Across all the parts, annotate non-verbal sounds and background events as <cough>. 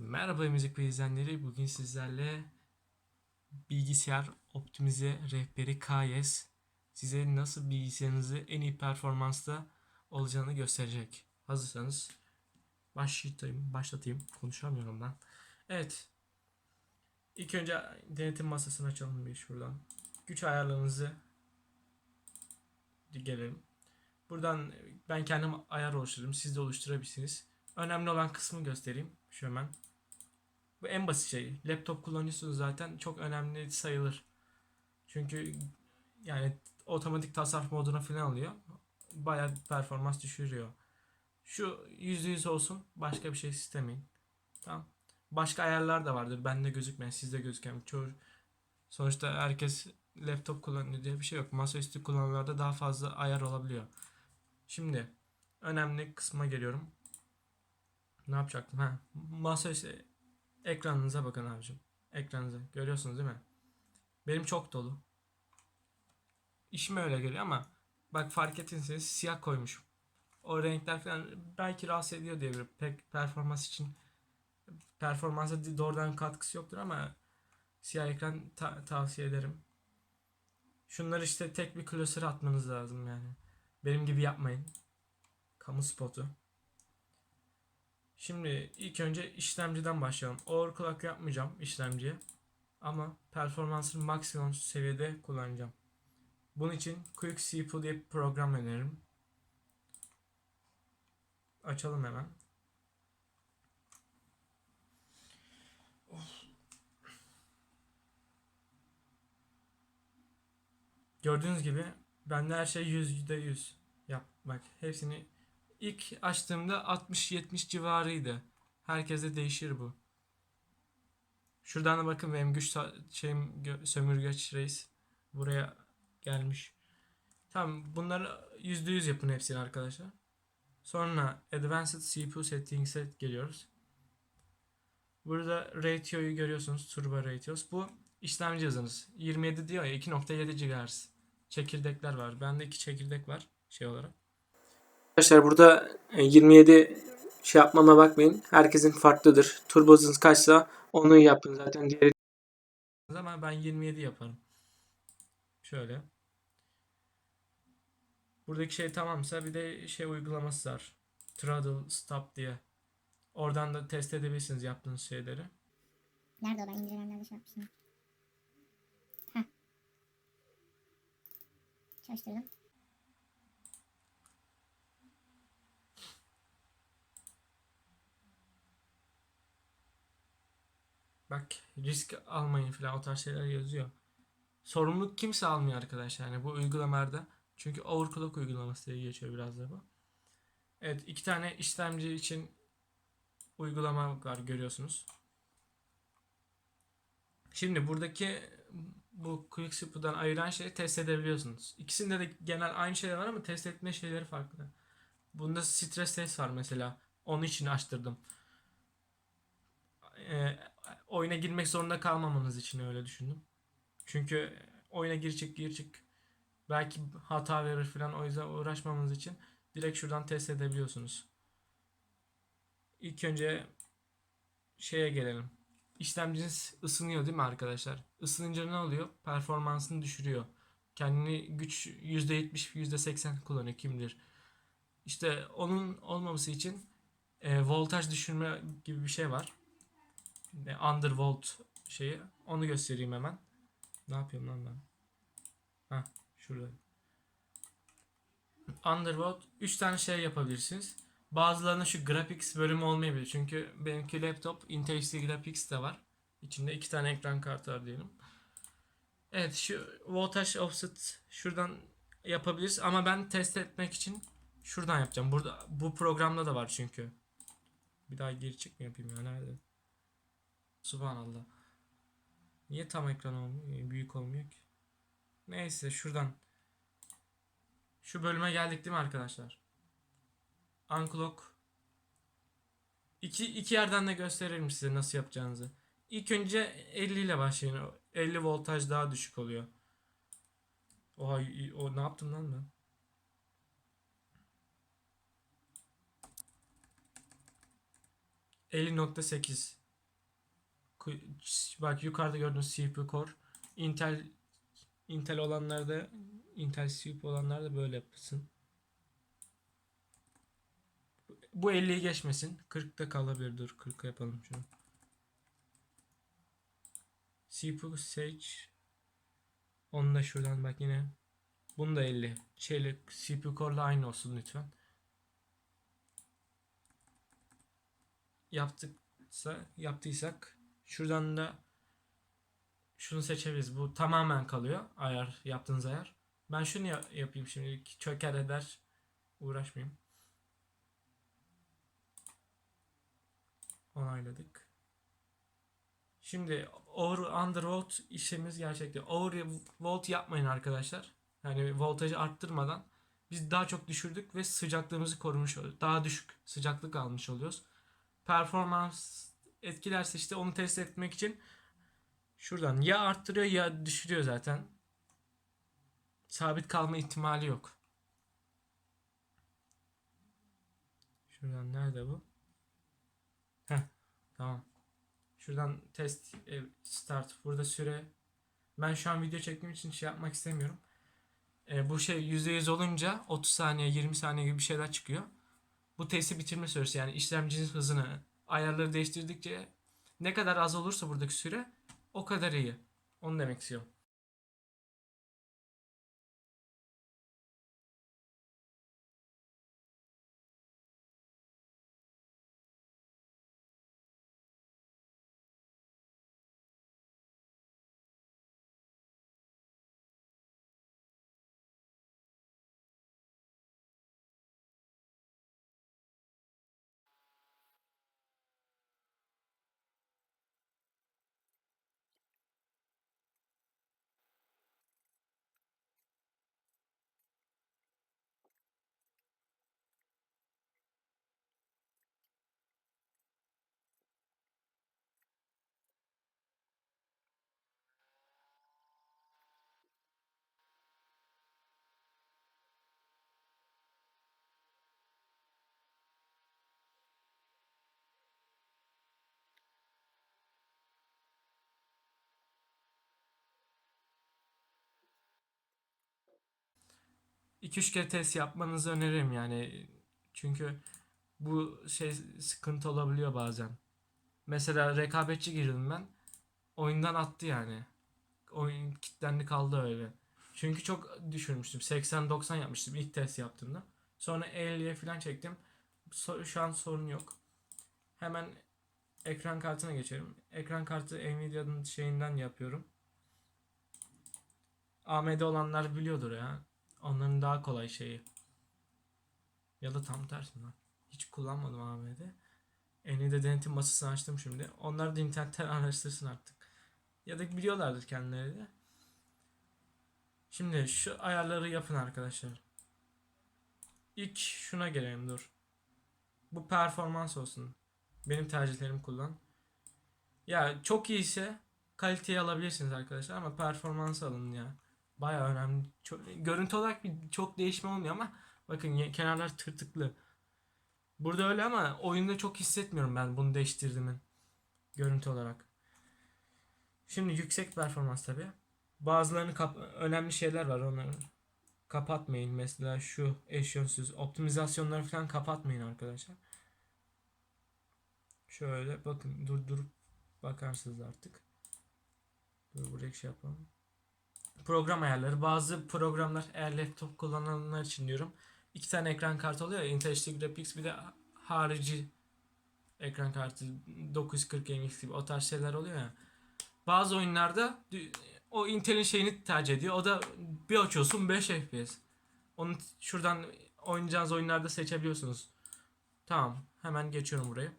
Merhaba müzik izleyenleri. Bugün sizlerle bilgisayar optimize rehberi KS size nasıl bilgisayarınızı en iyi performansta olacağını gösterecek. Hazırsanız başlatayım. Başlatayım. Konuşamıyorum ben. Evet. İlk önce denetim masasını açalım bir şuradan. Güç ayarlarınızı gelelim. Buradan ben kendim ayar oluştururum. Siz de oluşturabilirsiniz. Önemli olan kısmı göstereyim. Şu hemen. Bu en basit şey. Laptop kullanıyorsunuz zaten çok önemli sayılır. Çünkü yani otomatik tasarruf moduna falan alıyor. Bayağı performans düşürüyor. Şu %100 olsun. Başka bir şey istemeyin. Tamam. Başka ayarlar da vardır. Bende gözükmeyen, sizde gözüken. Çoğu sonuçta herkes laptop kullanıyor diye bir şey yok. Masaüstü kullananlarda daha fazla ayar olabiliyor. Şimdi önemli kısma geliyorum. Ne yapacaktım? Ha, masaüstü ekranınıza bakın abicim. Ekranınıza. Görüyorsunuz değil mi? Benim çok dolu. İşime öyle geliyor ama bak fark ettiyseniz siyah koymuşum. O renkler falan belki rahatsız ediyor diye bir pek performans için performansa doğrudan katkısı yoktur ama siyah ekran ta- tavsiye ederim. Şunları işte tek bir klasöre atmanız lazım yani. Benim gibi yapmayın. Kamu spotu. Şimdi ilk önce işlemciden başlayalım. Overclock yapmayacağım işlemciye. Ama performansını maksimum seviyede kullanacağım. Bunun için Quick CPU diye bir program öneririm. Açalım hemen. Gördüğünüz gibi bende her şey %100 yap. Bak hepsini ilk açtığımda 60-70 civarıydı. Herkese değişir bu. Şuradan da bakın benim güç şeyim sömürgeç reis buraya gelmiş. Tamam bunları %100 yapın hepsini arkadaşlar. Sonra Advanced CPU Settings'e geliyoruz. Burada ratio'yu görüyorsunuz. Turbo ratios. Bu işlemci hızınız. 27 diyor ya 2.7 GHz. Çekirdekler var. Bende iki çekirdek var şey olarak. Arkadaşlar burada e, 27 şey yapmama bakmayın. Herkesin farklıdır. Turbo hızınız kaçsa onu yapın zaten diğeri ama ben 27 yaparım. Şöyle. Buradaki şey tamamsa bir de şey uygulaması var. Throttle stop diye. Oradan da test edebilirsiniz yaptığınız şeyleri. Nerede o ben indirilenlerde şey yapmıştım. Heh. Çalıştırdım. Bak risk almayın falan o tarz şeyler yazıyor. Sorumluluk kimse almıyor arkadaşlar yani bu uygulamalarda. Çünkü overclock uygulaması diye geçiyor biraz da bu. Evet iki tane işlemci için uygulama var görüyorsunuz. Şimdi buradaki bu Quick CPU'dan ayıran şeyi test edebiliyorsunuz. İkisinde de genel aynı şeyler var ama test etme şeyleri farklı. Bunda stres test var mesela. Onun için açtırdım. Ee, oyuna girmek zorunda kalmamanız için öyle düşündüm. Çünkü oyuna gir çık gir çık belki hata verir falan o yüzden uğraşmamanız için direkt şuradan test edebiliyorsunuz. İlk önce şeye gelelim. İşlemciniz ısınıyor değil mi arkadaşlar? Isınınca ne oluyor? Performansını düşürüyor. Kendini güç %70, %80 kullanıyor kim bilir. İşte onun olmaması için e, voltaj düşürme gibi bir şey var. Undervolt şeyi. Onu göstereyim hemen. Ne yapıyorum lan ben? Ha şurada. Undervolt 3 tane şey yapabilirsiniz. Bazılarında şu graphics bölümü olmayabilir. Çünkü benimki laptop Intel HD Graphics de var. İçinde iki tane ekran kartı var diyelim. Evet şu voltage offset şuradan yapabiliriz ama ben test etmek için şuradan yapacağım. Burada bu programda da var çünkü. Bir daha geri çık mı yapayım ya nerede? Subhanallah. Niye tam ekran olmuyor? Büyük olmuyor ki. Neyse şuradan. Şu bölüme geldik değil mi arkadaşlar? Unclock. İki, iki yerden de gösteririm size nasıl yapacağınızı. İlk önce 50 ile başlayın. 50 voltaj daha düşük oluyor. Oha o ne yaptım lan ben? ...50.8 Ku- Bak yukarıda gördüğünüz CPU Core. Intel Intel olanlarda Intel CPU olanlarda böyle yapılsın. Bu 50'yi geçmesin. 40'ta kalabilir. Dur 40'a yapalım şunu. CPU Sage onu da şuradan bak yine. Bunu da 50. Şeyle CPU Core'la aynı olsun lütfen. Yaptıksa yaptıysak şuradan da şunu seçebiliriz. Bu tamamen kalıyor. Ayar yaptığınız ayar. Ben şunu ya- yapayım şimdi. Çöker eder. Uğraşmayayım. Onayladık. Şimdi over undervolt işimiz gerçekte. Overvolt yapmayın arkadaşlar. Yani voltajı arttırmadan biz daha çok düşürdük ve sıcaklığımızı korumuş oluyoruz. Daha düşük sıcaklık almış oluyoruz. Performans etkilerse işte onu test etmek için şuradan ya arttırıyor ya düşürüyor zaten. Sabit kalma ihtimali yok. Şuradan nerede bu? Heh, tamam. Şuradan test e, start. Burada süre. Ben şu an video çektiğim için şey yapmak istemiyorum. E, bu şey %100 olunca 30 saniye 20 saniye gibi bir şeyler çıkıyor. Bu testi bitirme süresi yani işlemcinin hızını ayarları değiştirdikçe ne kadar az olursa buradaki süre o kadar iyi. Onu demek istiyorum. İki üç kere test yapmanızı öneririm yani. Çünkü bu şey sıkıntı olabiliyor bazen. Mesela rekabetçi girdim ben. Oyundan attı yani. Oyun kilitlendi kaldı öyle. Çünkü çok düşürmüştüm. 80-90 yapmıştım ilk test yaptığımda. Sonra 50'ye falan çektim. So- Şu an sorun yok. Hemen ekran kartına geçelim. Ekran kartı Nvidia'nın şeyinden yapıyorum. AMD olanlar biliyordur ya. Onların daha kolay şeyi. Ya da tam tersi lan. Hiç kullanmadım AMD. Nvidia denetim masasını açtım şimdi. Onlar da internetten <laughs> araştırsın artık. Ya da biliyorlardır kendileri de. Şimdi şu ayarları yapın arkadaşlar. İlk şuna gelelim dur. Bu performans olsun. Benim tercihlerimi kullan. Ya çok iyiyse kaliteyi alabilirsiniz arkadaşlar ama performans alın ya. Baya önemli. Çok, görüntü olarak bir çok değişme olmuyor ama bakın kenarlar tırtıklı. Burada öyle ama oyunda çok hissetmiyorum ben bunu değiştirdiğimin görüntü olarak. Şimdi yüksek performans tabi. Bazılarını kap- önemli şeyler var onları kapatmayın. Mesela şu eşyonsuz optimizasyonları falan kapatmayın arkadaşlar. Şöyle bakın durdurup bakarsınız artık. Dur buraya şey yapalım. Program ayarları. Bazı programlar eğer laptop kullananlar için diyorum. iki tane ekran kartı oluyor. Intel HD Graphics bir de harici ekran kartı 940 MX gibi o tarz şeyler oluyor ya. Bazı oyunlarda o Intel'in şeyini tercih ediyor. O da bir açıyorsun 5 FPS. Onu şuradan oynayacağınız oyunlarda seçebiliyorsunuz. Tamam. Hemen geçiyorum burayı.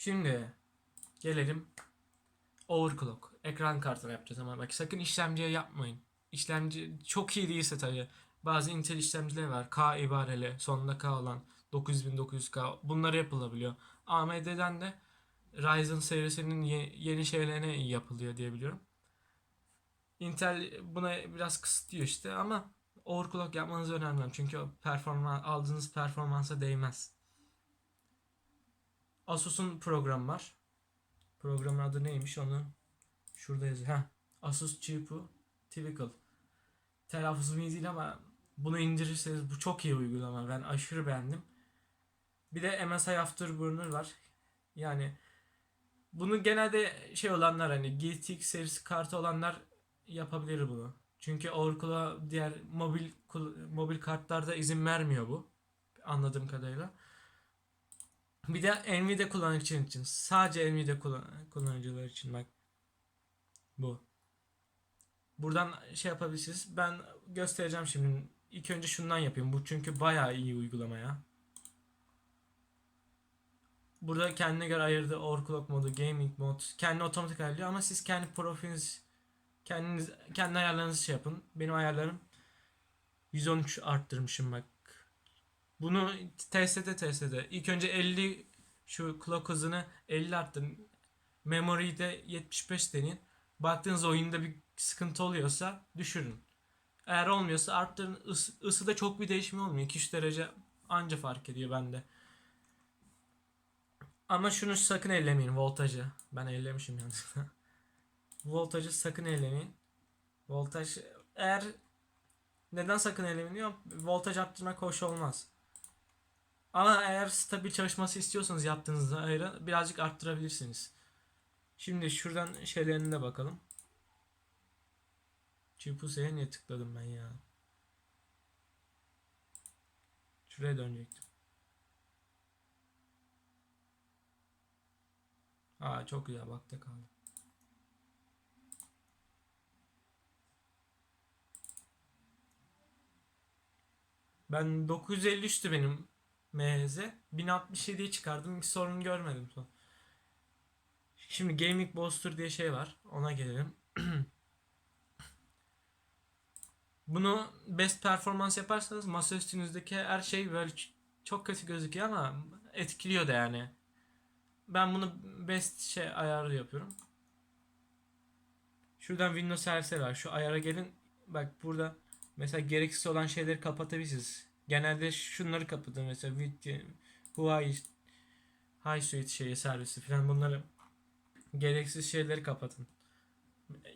Şimdi gelelim overclock. Ekran kartına yapacağız ama bak sakın işlemciye yapmayın. İşlemci çok iyi değilse tabii. Bazı Intel işlemciler var. K ibareli, sonunda K olan 9900K bunları yapılabiliyor. AMD'den de Ryzen serisinin ye- yeni şeylerine yapılıyor diye biliyorum. Intel buna biraz kısıtlıyor işte ama overclock yapmanız önemli. Çünkü performans, aldığınız performansa değmez. Asus'un programı var. Programın adı neymiş onu şurada yazıyor. Heh. Asus GPU Typical. Telaffuzum iyi değil ama bunu indirirseniz bu çok iyi uygulama. Ben aşırı beğendim. Bir de MSI Afterburner var. Yani bunu genelde şey olanlar hani GTX serisi kartı olanlar yapabilir bunu. Çünkü overclock'a diğer mobil mobil kartlarda izin vermiyor bu. Anladığım kadarıyla. Bir de Nvidia kullanıcı için. Sadece Nvidia kullan- kullanıcılar için bak. Bu. Buradan şey yapabilirsiniz. Ben göstereceğim şimdi. İlk önce şundan yapayım. Bu çünkü bayağı iyi uygulama ya. Burada kendine göre ayırdığı overclock modu, gaming mod, kendi otomatik ayarlıyor ama siz kendi profiliniz, kendiniz, kendi ayarlarınızı şey yapın. Benim ayarlarım 113 arttırmışım bak. Bunu TSD TSD. İlk önce 50 şu clock hızını 50 arttırın. Memory'yi de 75 deneyin. Baktığınız oyunda bir sıkıntı oluyorsa düşürün. Eğer olmuyorsa arttırın. Is, ısıda çok bir değişim olmuyor. 2-3 derece anca fark ediyor bende. Ama şunu sakın ellemeyin voltajı. Ben ellemişim yanlışlıkla. <laughs> voltajı sakın ellemeyin. Voltaj eğer neden sakın ellemeyin? Voltaj arttırmak hoş olmaz. Ama eğer stabil çalışması istiyorsanız yaptığınızda ayrı birazcık arttırabilirsiniz. Şimdi şuradan şeylerine de bakalım. Çipuse'ye niye tıkladım ben ya? Şuraya dönecektim. Aa çok güzel bakta kaldı. Ben 953'tü benim MHZ. 1067'yi çıkardım. Bir sorun görmedim. Şimdi Gaming Booster diye şey var. Ona gelelim. <clears throat> Bunu best performans yaparsanız masa üstünüzdeki her şey böyle çok kötü gözüküyor ama etkiliyor da yani. Ben bunu best şey ayarı yapıyorum. Şuradan Windows servise var. Şu ayara gelin. Bak burada mesela gereksiz olan şeyleri kapatabilirsiniz. Genelde şunları kapatın mesela Vid- Huawei High Suite şeyi servisi falan bunları gereksiz şeyleri kapatın.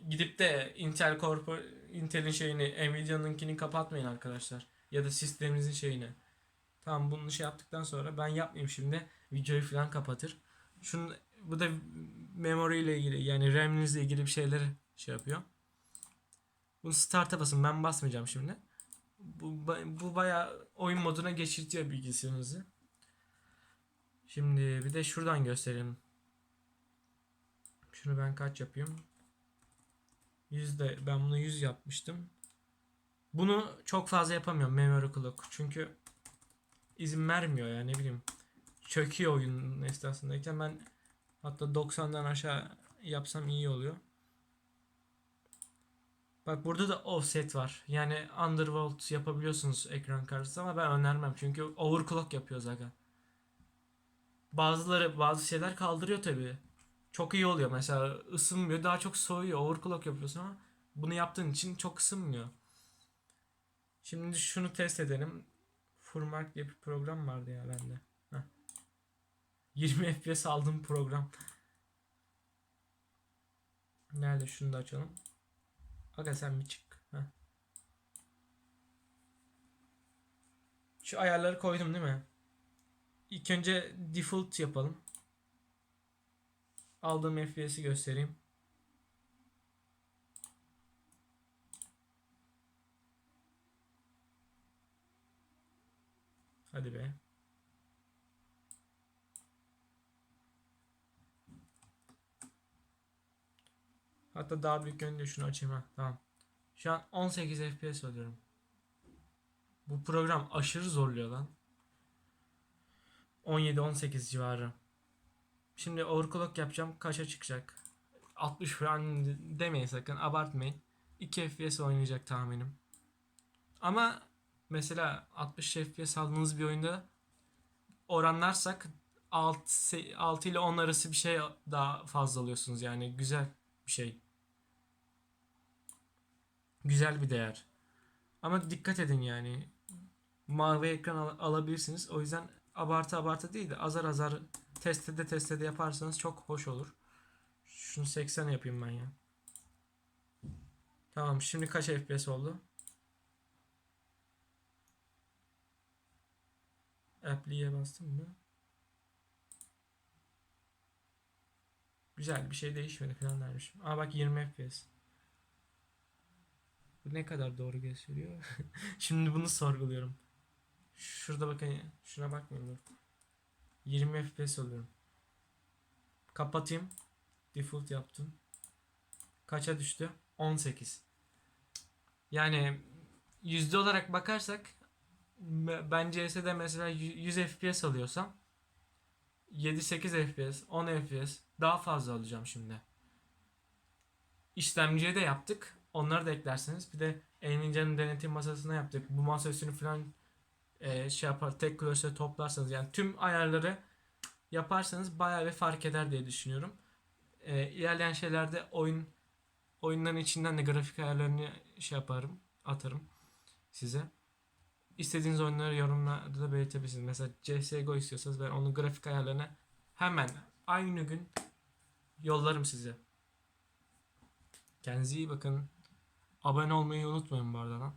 Gidip de Intel Corp Intel'in şeyini Nvidia'nınkiini kapatmayın arkadaşlar. Ya da sisteminizin şeyini. Tamam bunu şey yaptıktan sonra ben yapmayayım şimdi. Videoyu falan kapatır. Şunun bu da memory ile ilgili yani RAM'inizle ilgili bir şeyleri şey yapıyor. Bunu start'a basın. Ben basmayacağım şimdi. Bu, bu bayağı oyun moduna geçirtiyor bilgisayarınızı. Şimdi bir de şuradan göstereyim. Şunu ben kaç yapayım? 100 de ben bunu 100 yapmıştım. Bunu çok fazla yapamıyorum memory clock. Çünkü izin vermiyor ya ne bileyim. Çöküyor oyunun esnasındayken ben hatta 90'dan aşağı yapsam iyi oluyor. Bak burada da offset var. Yani undervolt yapabiliyorsunuz ekran karşısında ama ben önermem. Çünkü overclock yapıyor zaten. Bazıları bazı şeyler kaldırıyor tabii. Çok iyi oluyor. Mesela ısınmıyor. Daha çok soğuyor. Overclock yapıyorsun ama bunu yaptığın için çok ısınmıyor. Şimdi şunu test edelim. Furmark diye bir program vardı ya bende. Heh. 20 FPS aldığım program. Nerede? Şunu da açalım. Aga sen bir çık. Heh. Şu ayarları koydum değil mi? İlk önce default yapalım. Aldığım FPS'i göstereyim. Hadi be. Hatta daha büyük önce şunu açayım ha. Tamam. Şu an 18 FPS alıyorum. Bu program aşırı zorluyor lan. 17-18 civarı. Şimdi overclock yapacağım. Kaça çıkacak? 60 falan demeyin sakın. Abartmayın. 2 FPS oynayacak tahminim. Ama mesela 60 FPS aldığınız bir oyunda oranlarsak 6, 6 ile 10 arası bir şey daha fazla alıyorsunuz. Yani güzel bir şey. Güzel bir değer. Ama dikkat edin yani. Mavi ekran al- alabilirsiniz. O yüzden abartı abartı değil de azar azar testede testede yaparsanız çok hoş olur. Şunu 80 yapayım ben ya. Tamam şimdi kaç FPS oldu? Apple'ye bastım mı? Güzel bir şey değişmedi falan dermişim. Aa bak 20 FPS. Bu ne kadar doğru gösteriyor? <laughs> Şimdi bunu sorguluyorum. Şurada bakın şuna bakmayın dur. 20 FPS alıyorum. Kapatayım. Default yaptım. Kaça düştü? 18. Yani yüzde olarak bakarsak ben CS'de mesela y- 100 FPS alıyorsam 7-8 FPS, 10 FPS daha fazla alacağım şimdi. İşlemciye de yaptık. Onları da eklerseniz. Bir de Nvidia'nın denetim masasına yaptık. Bu masa üstünü falan e, şey yapar tek klasöre toplarsanız yani tüm ayarları yaparsanız bayağı bir fark eder diye düşünüyorum. E, ilerleyen şeylerde oyun oyunların içinden de grafik ayarlarını şey yaparım, atarım size. İstediğiniz oyunları yorumlarda da belirtebilirsiniz. Mesela CSGO istiyorsanız ben onun grafik ayarlarını hemen aynı gün yollarım size. Kendinize iyi bakın. Abone olmayı unutmayın bu arada lan.